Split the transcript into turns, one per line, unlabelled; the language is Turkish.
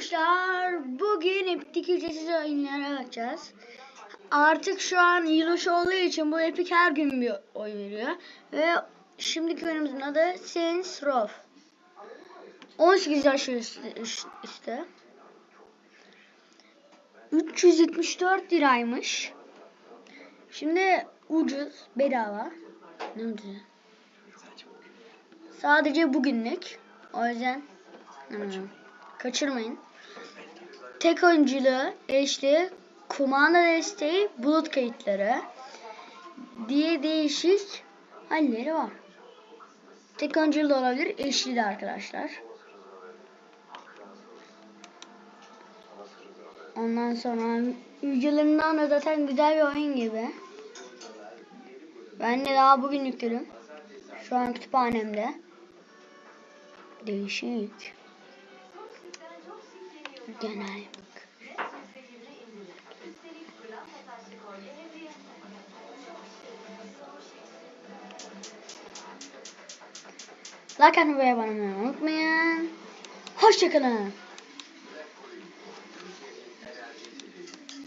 Arkadaşlar bugün Epic ücretsiz oyunlara bakacağız. Artık şu an yılbaşı olduğu için bu Epic her gün bir oy veriyor. Ve şimdiki oyunumuzun adı Saints Row. 18 yaş üstü. üstü. 374 liraymış. Şimdi ucuz, bedava. Ne ucuz? Sadece bugünlük. O yüzden hmm, kaçırmayın. Tek oyunculuğu, eşli, kumanda desteği, bulut kayıtları diye değişik halleri var. Tek oyunculu da olabilir, eşli de arkadaşlar. Ondan sonra videolarından da zaten güzel bir oyun gibi. Ben de daha bugün yükledim. Şu an kütüphanemde. Değişik. Genel bak. Like atmayı ve unutmayın. Hoşçakalın.